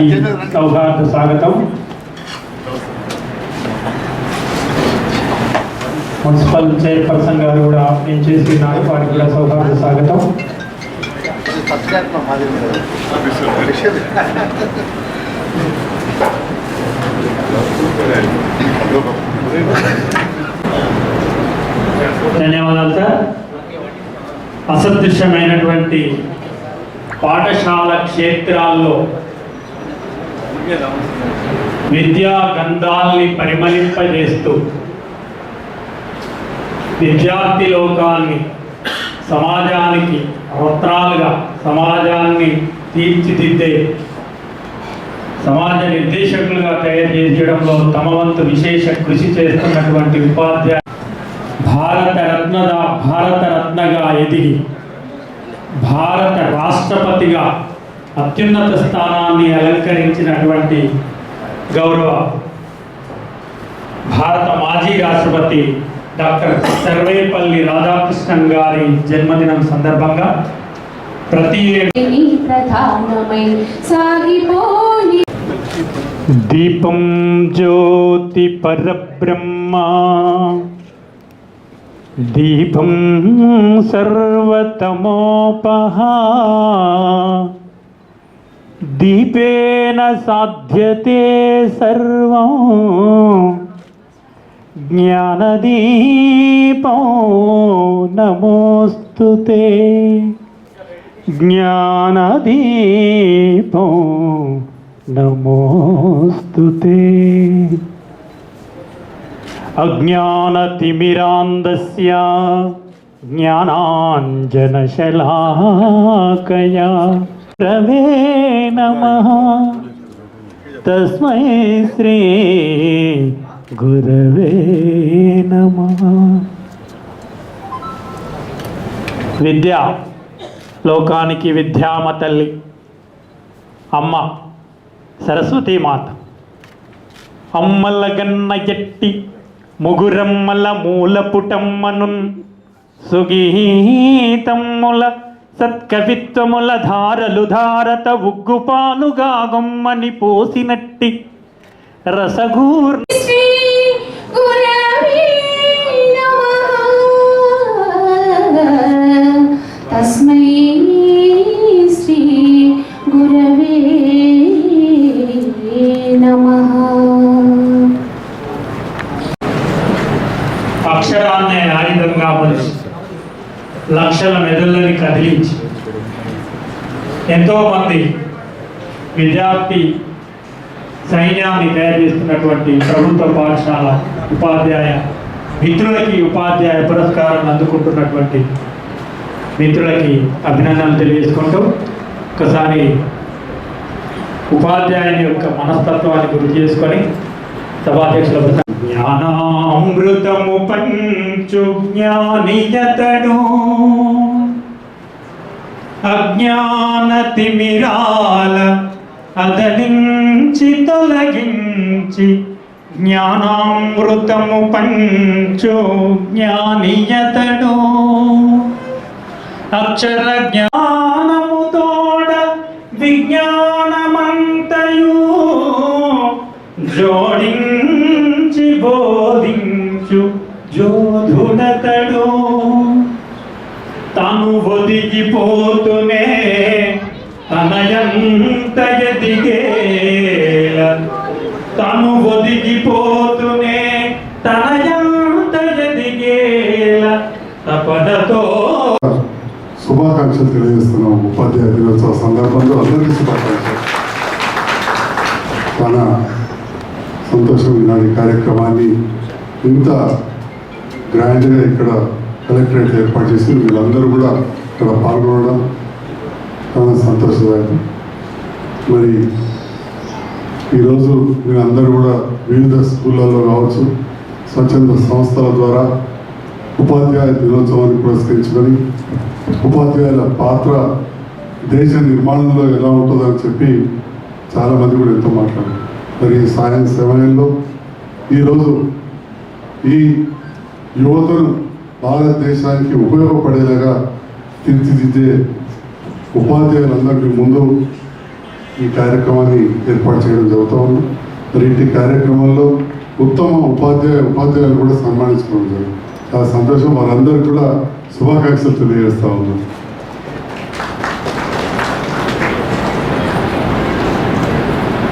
సౌహార్ద స్వాగతం. Municipal chairperson గారు కూడా నేను చేస్తున్నారు వారికి కూడా సౌహార్ద స్వాగతం. ధన్యవాదాలు సార్. అసదృశ్యమైనటువంటి పాఠశాల క్షేత్రాల్లో విద్యా గంధాల్ని పరిమళింపజేస్తూ విద్యార్థి లోకాన్ని సమాజానికి రత్నాలుగా సమాజాన్ని తీర్చిదిద్దే సమాజ నిర్దేశకులుగా తయారు చేయడంలో తమ వంతు విశేష కృషి చేస్తున్నటువంటి ఉపాధ్యాయ భారత రత్నద భారత రత్నగా ఎదిగి భారత రాష్ట్రపతిగా అత్యున్నత స్థానాన్ని అలంకరించినటువంటి గౌరవ భారత మాజీ రాష్ట్రపతి డాక్టర్ సర్వేపల్లి రాధాకృష్ణన్ గారి జన్మదినం సందర్భంగా ప్రతి దీపం జ్యోతి పరబ్రహ్మ దీపం సర్వతమోపహ దీపేన సాధ్యతే సర్వం. జ్ఞానదీపం నమోస్తు జ్ఞానదీపం నమోస్తు అజ్ఞానతిమిరాందస్య జ్ఞానాంజనశలాకయా. రవే నమ. తస్మై శ్రీ గురవే నమ. విద్య లోకానికి విద్యామ తల్లి అమ్మ సరస్వతీ మాత. అమ్మల గన్న ఎట్టి ముగురమ్మల మూల పుటమ్మనున్ సుగీతమ్ముల సత్కవిత్వముల ధారలు ధారత ఉగ్గుపాలుగా గొమ్మని పోసినట్టి రసగూర్ తస్మై శ్రీ గురవే నమః. అక్షరాన్నే ఆయుధంగా మలిచి లక్షల మెదళ్ళని కదిలించి. ఎంతోమంది విద్యార్థి సైన్యాన్ని తయారు చేస్తున్నటువంటి ప్రభుత్వ పాఠశాల ఉపాధ్యాయ మిత్రులకి ఉపాధ్యాయ పురస్కారం అందుకుంటున్నటువంటి మిత్రులకి అభినందనలు తెలియజేసుకుంటూ ఒకసారి ఉపాధ్యాయుని యొక్క మనస్తత్వాన్ని గుర్తు చేసుకొని సభాధ్యక్షుల జ్ఞానామృతము పంచు జ్ఞానియతడు అజ్ఞాన తిమిరాల అదలించి తొలగించి జ్ఞానామృతము పంచు జ్ఞానియతడు. అక్షర జ్ఞానము తోడ విజ్ఞానమంతయు జోడించి బో జోధుడతడు తను ఒదిగిపోతునే తనయంత ఎదిగేల. తను ఒదిగిపోతునే తనయంత ఎదిగేల. తపదతో శుభాకాంక్షలు తెలియజేస్తున్నాం ఉపాధ్యాయ దినోత్సవ సందర్భంలో. అందరికీ శుభాకాంక్షలు. తన సంతోషం నాటి కార్యక్రమాన్ని ఇంత గ్రాండ్గా ఇక్కడ కలెక్టరేట్ ఏర్పాటు చేసి వీళ్ళందరూ కూడా ఇక్కడ పాల్గొనడం చాలా సంతోషదాయకం. మరి ఈరోజు మీరందరూ కూడా వివిధ స్కూళ్ళల్లో కావచ్చు స్వచ్ఛంద సంస్థల ద్వారా ఉపాధ్యాయ దినోత్సవాన్ని పురస్కరించుకొని ఉపాధ్యాయుల పాత్ర దేశ నిర్మాణంలో ఎలా ఉంటుందని చెప్పి చాలామంది కూడా ఎంతో మాట్లాడారు. మరి ఈ సాయం సమయంలో ఈరోజు ఈ యువతను భారతదేశానికి ఉపయోగపడేలాగా తీర్చిదిద్దే ఉపాధ్యాయులందరికీ ముందు ఈ కార్యక్రమాన్ని ఏర్పాటు చేయడం జరుగుతూ ఉంది. మరి ఇంటి కార్యక్రమంలో ఉత్తమ ఉపాధ్యాయ ఉపాధ్యాయులు కూడా సన్మానించుకోవడం జరుగుతుంది చాలా సంతోషం. వారందరికీ కూడా శుభాకాంక్షలు తెలియజేస్తూ ఉన్నాం.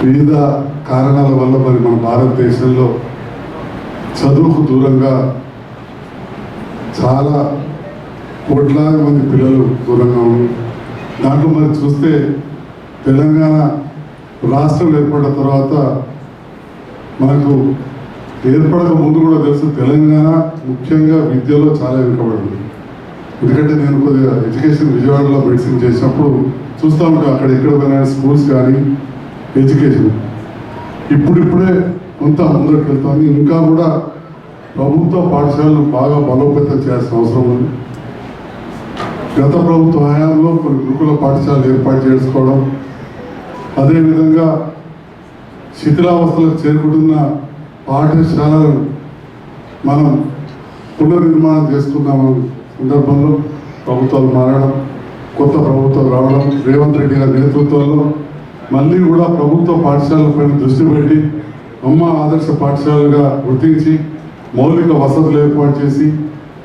వివిధ కారణాల వల్ల మరి మన భారతదేశంలో చదువుకు దూరంగా చాలా కోట్లాది మంది పిల్లలు దూరంగా ఉన్నారు. దాంట్లో మరి చూస్తే తెలంగాణ రాష్ట్రం ఏర్పడిన తర్వాత మనకు ఏర్పడక ముందు కూడా తెలుసు తెలంగాణ ముఖ్యంగా విద్యలో చాలా వెనుకబడింది. ఎందుకంటే నేను కొద్దిగా ఎడ్యుకేషన్ విజయవాడలో మెడిసిన్ చేసినప్పుడు చూస్తూ అక్కడ ఎక్కడ పోయినా స్కూల్స్ కానీ ఎడ్యుకేషన్. ఇప్పుడిప్పుడే కొంత ముందరికి వెళ్తాను ఇంకా కూడా ప్రభుత్వ పాఠశాలలు బాగా బలోపేతం చేయాల్సిన అవసరం ఉంది. గత ప్రభుత్వ హయాంలో కొన్ని గురుకుల పాఠశాలలు ఏర్పాటు చేసుకోవడం అదేవిధంగా శిథిలావస్థలకు చేరుకుంటున్న పాఠశాలలను మనం పునర్నిర్మాణం చేసుకున్నాం సందర్భంలో ప్రభుత్వాలు మారడం కొత్త ప్రభుత్వం రావడం రేవంత్ రెడ్డి గారి నేతృత్వంలో మళ్ళీ కూడా ప్రభుత్వ పాఠశాలలపైన దృష్టి పెట్టి అమ్మ ఆదర్శ పాఠశాలగా గుర్తించి మౌలిక వసతులు ఏర్పాటు చేసి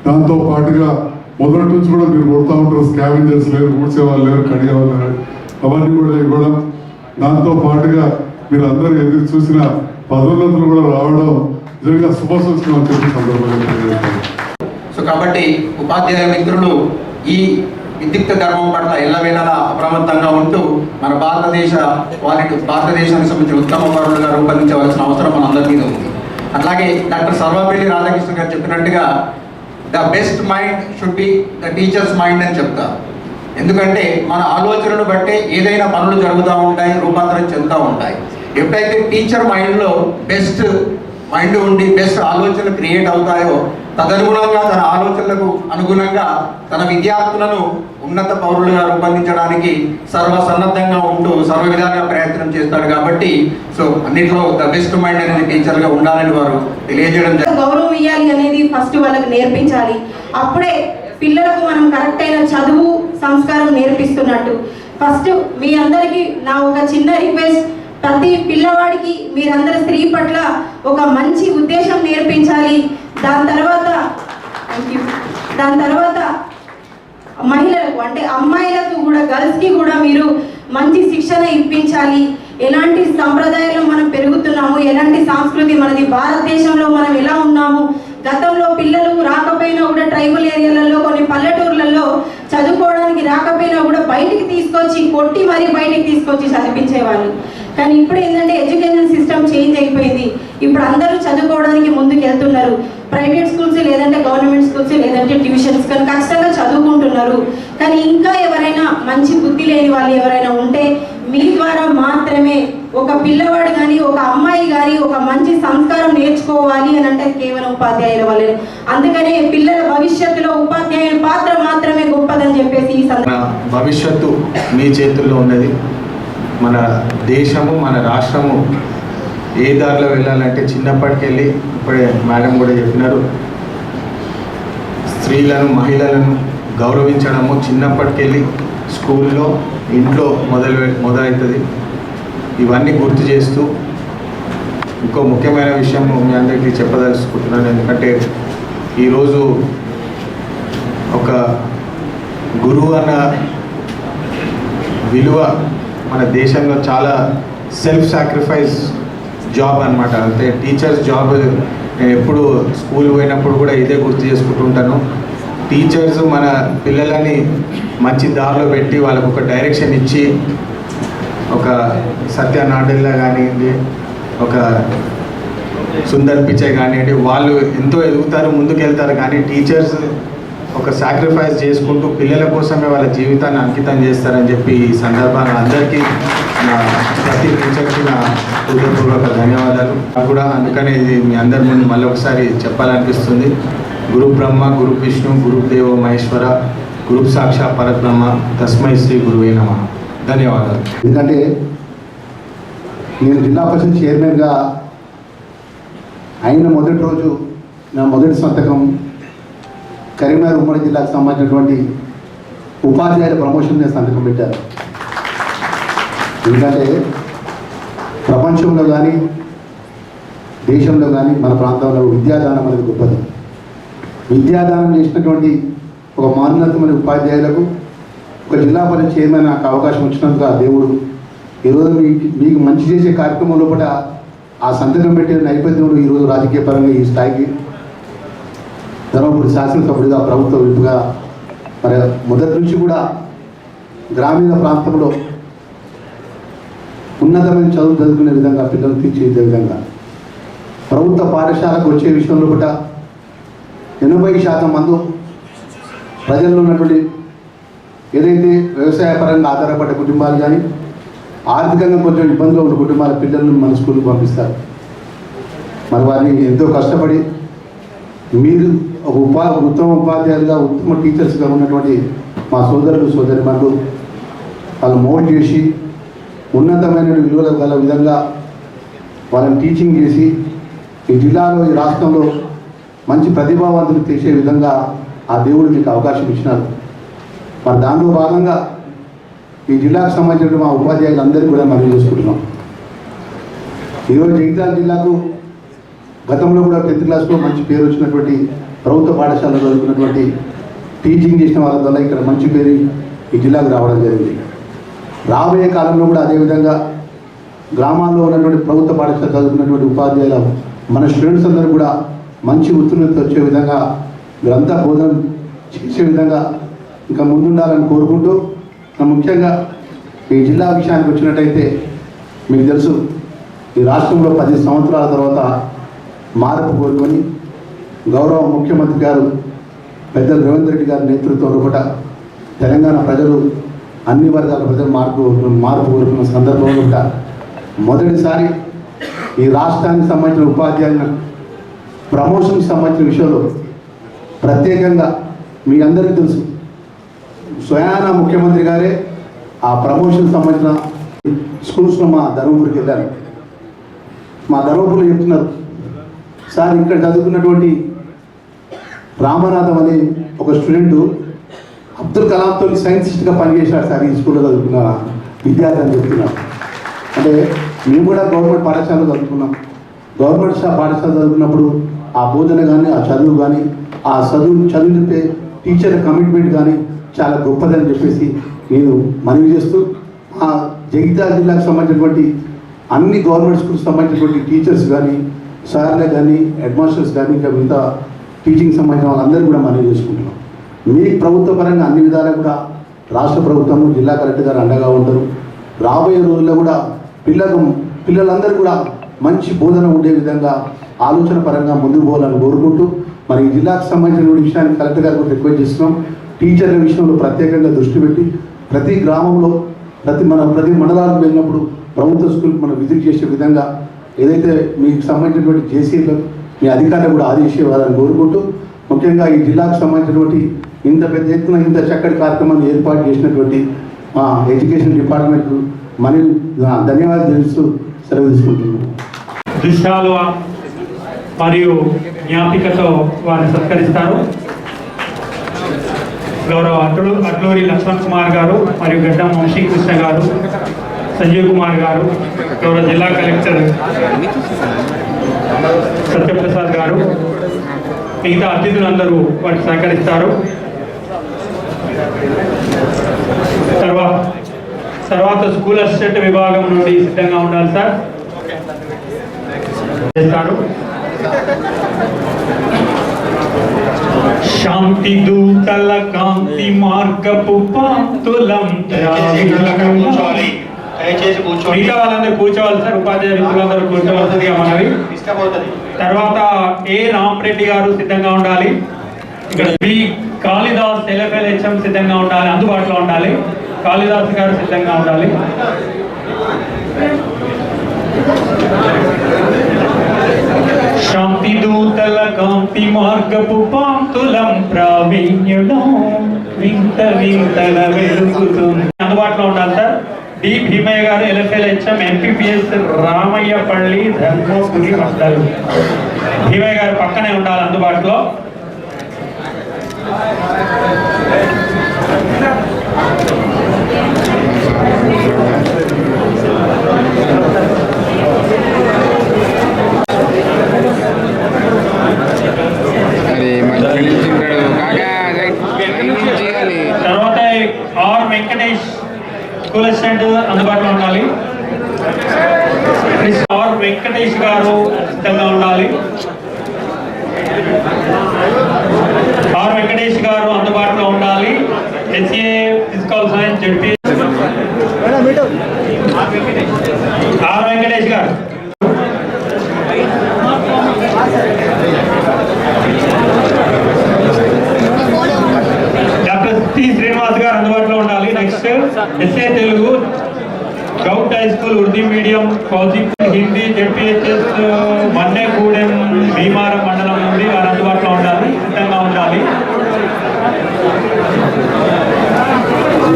దాంతో పాటుగా మొదటి నుంచి కూడా మీరు కొడతా ఉంటారు స్కావెంజర్స్ లేరు కూర్చేవాళ్ళు లేరు కడిగే వాళ్ళు లేరు. అవన్నీ కూడా ఇవ్వడం దాంతో పాటుగా మీరు అందరూ ఎదురు చూసిన పదోన్నతులు కూడా రావడం నిజంగా శుభసూచన అని చెప్పి సందర్భంగా సో కాబట్టి ఉపాధ్యాయ మిత్రులు ఈ విద్యుక్త ధర్మం పట్ల ఎల్లవేళలా అప్రమత్తంగా ఉంటూ మన భారతదేశ వారి భారతదేశానికి సంబంధించిన ఉత్తమ పౌరులుగా రూపొందించవలసిన అవసరం మన మీద ఉంది. అట్లాగే డాక్టర్ సర్వపల్లి రాధాకృష్ణ గారు చెప్పినట్టుగా the best mind should be the teacher's mind అని చెప్తారు. ఎందుకంటే మన ఆలోచనను బట్టే ఏదైనా పనులు జరుగుతూ ఉంటాయి రూపాంతరం చెందుతూ ఉంటాయి. ఎప్పుడైతే టీచర్ మైండ్లో బెస్ట్ మైండ్ ఉండి బెస్ట్ ఆలోచనలు క్రియేట్ అవుతాయో తదనుగుణంగా తన ఆలోచనలకు అనుగుణంగా తన విద్యార్థులను ఉన్నత పౌరులుగా రూపొందించడానికి సర్వసన్నద్ధంగా ఉంటూ సర్వ విధాలుగా ప్రయత్నం చేస్తాడు కాబట్టి సో అన్నింటిలో ద బెస్ట్ మైండ్ అనేది టీచర్గా ఉండాలని వారు తెలియజేయడం గౌరవం ఇవ్వాలి అనేది ఫస్ట్ వాళ్ళకి నేర్పించాలి. అప్పుడే పిల్లలకు మనం కరెక్ట్ అయిన చదువు సంస్కారం నేర్పిస్తున్నట్టు. ఫస్ట్ మీ అందరికీ నా ఒక చిన్న రిక్వెస్ట్ ప్రతి పిల్లవాడికి మీరందరూ స్త్రీ పట్ల ఒక మంచి ఉద్దేశం నేర్పించాలి. దాని తర్వాత దాని తర్వాత మహిళలకు అంటే అమ్మాయిలకు కూడా గర్ల్స్కి కూడా మీరు మంచి శిక్షణ ఇప్పించాలి. ఎలాంటి సంప్రదాయాలు మనం పెరుగుతున్నాము ఎలాంటి సంస్కృతి మనది భారతదేశంలో మనం ఎలా ఉన్నాము గతంలో పిల్లలు రాకపోయినా కూడా ట్రైబల్ ఏరియాలలో కొన్ని పల్లెటూర్లలో చదువుకోవడానికి రాకపోయినా కూడా బయటికి తీసుకొచ్చి కొట్టి మరీ బయటికి తీసుకొచ్చి చదివించేవాళ్ళు. కానీ ఇప్పుడు ఏంటంటే ఎడ్యుకేషన్ సిస్టమ్ చేంజ్ అయిపోయింది. ఇప్పుడు అందరూ చదువుకోవడానికి ముందుకు వెళ్తున్నారు ప్రైవేట్ స్కూల్స్ లేదంటే గవర్నమెంట్ స్కూల్స్ లేదంటే ట్యూషన్స్ కానీ ఖచ్చితంగా చదువుకుంటున్నారు. కానీ ఇంకా ఎవరైనా మంచి బుద్ధి లేని వాళ్ళు ఎవరైనా ఉంటే మీ ద్వారా మాత్రమే ఒక పిల్లవాడు కానీ ఒక అమ్మాయి కానీ ఒక మంచి సంస్కారం నేర్చుకోవాలి అని అంటే కేవలం ఉపాధ్యాయుల వల్లే. అందుకనే పిల్లల భవిష్యత్తులో ఉపాధ్యాయుల పాత్ర మాత్రమే గొప్పదని చెప్పేసి ఈ సందర్భంగా భవిష్యత్తు మీ చేతుల్లో ఉన్నది. మన దేశము మన రాష్ట్రము ఏ దారిలో వెళ్ళాలంటే చిన్నప్పటికెళ్ళి ఇప్పుడే మేడం కూడా చెప్పినారు. స్త్రీలను మహిళలను గౌరవించడము చిన్నప్పటికెళ్ళి స్కూల్లో ఇంట్లో మొదలు మొదలవుతుంది ఇవన్నీ గుర్తు చేస్తూ ఇంకో ముఖ్యమైన విషయం మీ అందరికీ చెప్పదలుచుకుంటున్నాను. ఎందుకంటే ఈరోజు ఒక గురువు అన్న విలువ మన దేశంలో చాలా సెల్ఫ్ సాక్రిఫైస్ జాబ్ అన్నమాట. అంటే టీచర్స్ జాబ్ నేను ఎప్పుడు స్కూల్ పోయినప్పుడు కూడా ఇదే గుర్తు చేసుకుంటుంటాను టీచర్స్ మన పిల్లలని మంచి దారిలో పెట్టి వాళ్ళకు ఒక డైరెక్షన్ ఇచ్చి ఒక సత్య నాడెల్లా కానివ్వండి ఒక సుందర్ పిచ్చే కానివ్వండి వాళ్ళు ఎంతో ఎదుగుతారు ముందుకు వెళ్తారు కానీ టీచర్స్ ఒక సాక్రిఫైస్ చేసుకుంటూ పిల్లల కోసమే వాళ్ళ జీవితాన్ని అంకితం చేస్తారని చెప్పి ఈ సందర్భాన్ని అందరికీ నా ప్రతి టీచర్కి నా హృదయపూర్వక ధన్యవాదాలు. నాకు కూడా అందుకనే ఇది మీ అందరి ముందు మళ్ళీ ఒకసారి చెప్పాలనిపిస్తుంది. గురు బ్రహ్మ గురు విష్ణు గురు దేవ మహేశ్వర గురు సాక్షా పరబ్రహ్మ తస్మై శ్రీ గురువే నమ. ధన్యవాదాలు. ఎందుకంటే నేను జిల్లా పరిషత్ చైర్మన్గా అయిన మొదటి రోజు నా మొదటి సంతకం కరీంనగర్ ఉమ్మడి జిల్లాకు సంబంధించినటువంటి ఉపాధ్యాయుల ప్రమోషన్ నేను సంతకం పెట్టారు. ఎందుకంటే ప్రపంచంలో కానీ దేశంలో కానీ మన ప్రాంతంలో విద్యాదానం అనేది గొప్పది. విద్యాదానం చేసినటువంటి ఒక మానోన్నతమైన ఉపాధ్యాయులకు ఒక జిల్లా పరిషత్ చైర్మన్ నాకు అవకాశం వచ్చినందుకు ఆ దేవుడు ఈరోజు మీకు మీకు మంచి చేసే కార్యక్రమం లోపల ఆ సంతకం పెట్టే నైపథ్యంలో ఈరోజు రాజకీయ పరంగా ఈ స్థాయికి ధర్మపురి శాసనసభ్యుడిగా ప్రభుత్వ విప్పుగా మరి మొదటి నుంచి కూడా గ్రామీణ ప్రాంతంలో ఉన్నతమైన చదువు చదువుకునే విధంగా పిల్లలు తీర్చిదిద్దే విధంగా. ప్రభుత్వ పాఠశాలకు వచ్చే విషయంలో కూడా ఎనభై శాతం మందు ప్రజల్లో ఉన్నటువంటి ఏదైతే వ్యవసాయపరంగా ఆధారపడే ఆధారపడ్డ కుటుంబాలు కానీ ఆర్థికంగా కొంచెం ఇబ్బందిలో ఉన్న కుటుంబాల పిల్లలను మన స్కూల్కి పంపిస్తారు. మరి వారిని ఎంతో కష్టపడి మీరు ఉపా ఉత్తమ ఉపాధ్యాయులుగా ఉత్తమ టీచర్స్గా ఉన్నటువంటి మా సోదరులు సోదరి మనకు వాళ్ళు మోల్డ్ చేసి ఉన్నతమైన విలువలు గల విధంగా వాళ్ళని టీచింగ్ చేసి ఈ జిల్లాలో ఈ రాష్ట్రంలో మంచి ప్రతిభావంతులు చేసే విధంగా ఆ దేవుడు మీకు అవకాశం ఇచ్చినారు. మరి దానిలో భాగంగా ఈ జిల్లాకు సంబంధించిన మా ఉపాధ్యాయులందరికీ కూడా మనం చూసుకుంటున్నాం. ఈరోజు జగిత్యాల జిల్లాకు గతంలో కూడా టెన్త్ క్లాస్లో మంచి పేరు వచ్చినటువంటి ప్రభుత్వ పాఠశాలలో చదువుకున్నటువంటి టీచింగ్ చేసిన వాళ్ళ వల్ల ఇక్కడ మంచి పేరు ఈ జిల్లాకు రావడం జరిగింది. రాబోయే కాలంలో కూడా అదేవిధంగా గ్రామాల్లో ఉన్నటువంటి ప్రభుత్వ పాఠశాల చదువుకున్నటువంటి ఉపాధ్యాయుల మన స్టూడెంట్స్ అందరూ కూడా మంచి ఉత్తీర్ణత వచ్చే విధంగా గ్రంథ బోధన చేసే విధంగా ఇంకా ముందుండాలని కోరుకుంటూ ముఖ్యంగా ఈ జిల్లా విషయానికి వచ్చినట్టయితే మీకు తెలుసు ఈ రాష్ట్రంలో పది సంవత్సరాల తర్వాత మార్పు కోరుకొని గౌరవ ముఖ్యమంత్రి గారు పెద్ద రేవంత్ రెడ్డి గారి నేతృత్వంలో కూడా తెలంగాణ ప్రజలు అన్ని వర్గాల ప్రజలు మార్పు మార్పు కోరుకున్న సందర్భంలో కూడా మొదటిసారి ఈ రాష్ట్రానికి సంబంధించిన ఉపాధ్యాయుల ప్రమోషన్కి సంబంధించిన విషయంలో ప్రత్యేకంగా మీ అందరికీ తెలుసు. స్వయాన ముఖ్యమంత్రి గారే ఆ ప్రమోషన్ సంబంధించిన స్కూల్స్లో మా ధర్మపురికి వెళ్ళారు. మా ధర్మపురులు చెప్తున్నారు. సార్ ఇక్కడ చదువుకున్నటువంటి రామనాథం అనే ఒక స్టూడెంట్ అబ్దుల్ కలాంతో సైంటిస్ట్గా పనిచేశాడు సార్ ఈ స్కూల్లో చదువుకున్న విద్యార్థి అని చెప్తున్నారు అంటే మేము కూడా గవర్నమెంట్ పాఠశాలలో చదువుకున్నాం. గవర్నమెంట్ పాఠశాల చదువుకున్నప్పుడు ఆ బోధన కానీ ఆ చదువు కానీ ఆ చదువు చదువు చెప్పే టీచర్ కమిట్మెంట్ కానీ చాలా గొప్పదని చెప్పేసి నేను మనవి చేస్తూ ఆ జగిత్యాల జిల్లాకు సంబంధించినటువంటి అన్ని గవర్నమెంట్ స్కూల్కి సంబంధించినటువంటి టీచర్స్ కానీ సార్లే కానీ హెడ్ మాస్టర్స్ కానీ ఇంకా మిగతా టీచింగ్ సంబంధించిన వాళ్ళందరూ కూడా మనవి చేసుకుంటున్నాం. మీ ప్రభుత్వ పరంగా అన్ని విధాలుగా కూడా రాష్ట్ర ప్రభుత్వము జిల్లా కలెక్టర్ గారు అండగా ఉంటారు. రాబోయే రోజుల్లో కూడా పిల్లలకు పిల్లలందరూ కూడా మంచి బోధన ఉండే విధంగా ఆలోచన పరంగా ముందుకు పోవాలని కోరుకుంటూ మరి ఈ జిల్లాకు సంబంధించిన విషయాన్ని కలెక్టర్ గారు కూడా రిక్వెస్ట్ చేస్తున్నాం. టీచర్ల విషయంలో ప్రత్యేకంగా దృష్టి పెట్టి ప్రతి గ్రామంలో ప్రతి మన ప్రతి మండలాలకు వెళ్ళినప్పుడు ప్రభుత్వ స్కూల్ మనం విజిట్ చేసే విధంగా ఏదైతే మీకు సంబంధించినటువంటి జేసీలకు మీ అధికారులు కూడా ఆదేశించాలని కోరుకుంటూ ముఖ్యంగా ఈ జిల్లాకు సంబంధించినటువంటి ఇంత పెద్ద ఎత్తున ఇంత చక్కటి కార్యక్రమాన్ని ఏర్పాటు చేసినటువంటి మా ఎడ్యుకేషన్ డిపార్ట్మెంట్ మరి ధన్యవాదాలు తెలుస్తూ సెలవు తీసుకుంటున్నాను. దుశాలువ మరియు జ్ఞాపికతో వారిని సత్కరిస్తారు గౌరవ అట్లు అట్లూరి లక్ష్మణ్ కుమార్ గారు మరియు గడ్డం వంశీకృష్ణ గారు సంజీవ్ కుమార్ గారు గౌరవ జిల్లా కలెక్టర్ సత్యప్రసాద్ గారు మిగతా అతిథులందరూ వాటికి సహకరిస్తారు. తర్వాత తర్వాత స్కూల్ అసిస్టెంట్ విభాగం నుండి సిద్ధంగా ఉండాలి సార్. చేస్తారు. శాంతి దూతల కాంతి మార్గపు పాంతులం కూర్చోవాలి కూర్చోవాలి సార్. ఉపాధ్యాయ మిత్రులందరూ కూర్చోవలసిందిగా మనవి. అవుతుంది తర్వాత ఏ రామరెడ్డి గారు సిద్ధంగా ఉండాలి? ఇక్కడ బి కాళిదాస్ ఎల్ఎఫ్ఎల్ హెచ్ఎం సిద్ధంగా ఉండాలి అందుబాటులో ఉండాలి. కాళిదాస్ గారు సిద్ధంగా ఉండాలి. శాంతి దూతల కాంతి మార్గపు పాంతులం ప్రావీణ్యులం వింత వింతల వెలుగుతుంది. అందుబాటులో ఉండాలి sir. D Bheemaiah garu LFL HM MPPS Ramayyapalli Dharmapuri మండలు భీమయ్య గారు పక్కనే ఉండాలి అందుబాటులో. తర్వాత ఆర్ వెంకటేష్ స్కూల్ అసిస్టెంట్ అందుబాటులో ఉండాలి. ఆర్ వెంకటేష్ గారు సిద్ధంగా ఉండాలి. ఆర్ వెంకటేష్ గారు అందుబాటులో ఉండాలి. SA physical science ZP. R Venkatesh garu doctor T Srinivas garu అందుబాటులో ఉండాలి next SA Telugu govt high school Urdu medium కౌజిక్ Hindi ZPHS Mannegudem Bheemaram మండలం నుండి వారు అందుబాటులో ఉండాలి సిద్ధంగా ఉండాలి.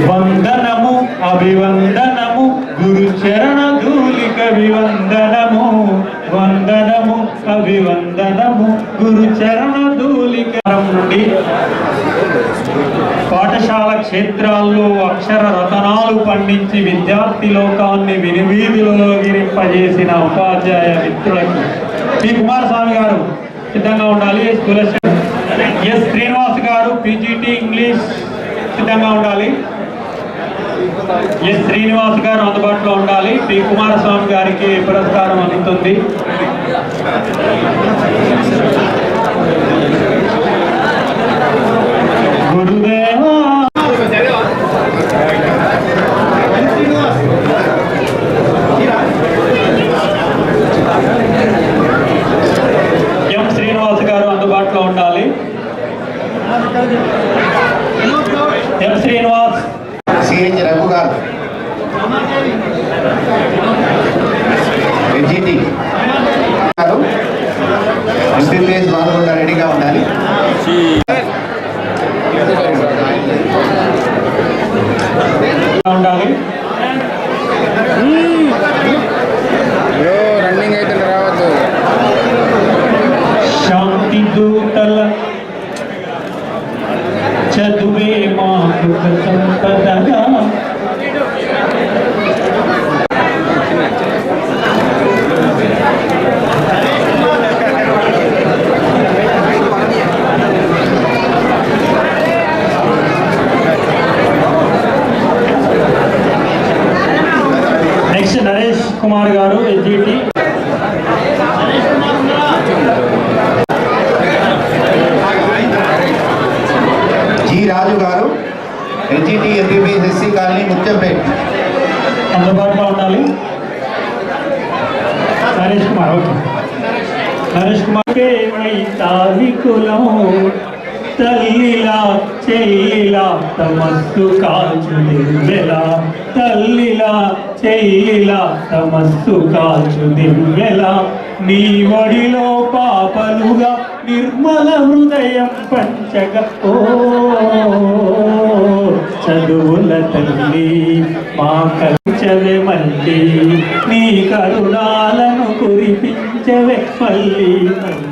వందనము అభివందనము గురు చరణ ధూలిక వివందనము వందనము అభివందనము గురు చరణ ధూలిక నుండి పాఠశాల క్షేత్రాల రతనాలు విద్యార్థి లోకాన్ని వినివీధిలో విరింపజేసిన ఉపాధ్యాయ మిత్రులకు. పి. కుమారస్వామి గారు సిద్ధంగా ఉండాలి. ఎస్. శ్రీనివాస్ గారు పీజీటీ ఇంగ్లీష్ సిద్ధంగా ఉండాలి. ఎస్. శ్రీనివాస్ గారు అందుబాటులో ఉండాలి. పి. కుమారస్వామి గారికి పురస్కారం అందుతుంది గురుదేవా ఎం శ్రీనివాస్ గారు అందుబాటులో ఉండాలి M Srinivas CH NGT. MPPS బాధకుండా రెడీగా ఉండాలి. ఉండాలి రన్నింగ్ అయితే రావద్దు శాంతి దూతల చదువే మాకు సంపదగా నెక్స్ట్ నరేష్ కుమార్ గారు SGT G Raju garu NGT MPPS SC colony Muthyampet అందుబాటులో ఉండాలి నరేష్ కుమార్ ఓకే నరేష్ కుమార్ కేవైతాది కులం తల్లిలా చెల్లిలా తమస్సు కాల్చు దివ్వెలా తల్లిలా చెల్లిలా తమస్సు కాల్చు దివ్వెలా నీ వడిలో పాపలుగా నిర్మల హృదయం పంచగ. ఓ చదువుల తల్లి మా కలిచవే మళ్ళీ. నీ కరుణాలను కురిపించవే మళ్ళీ మళ్ళీ.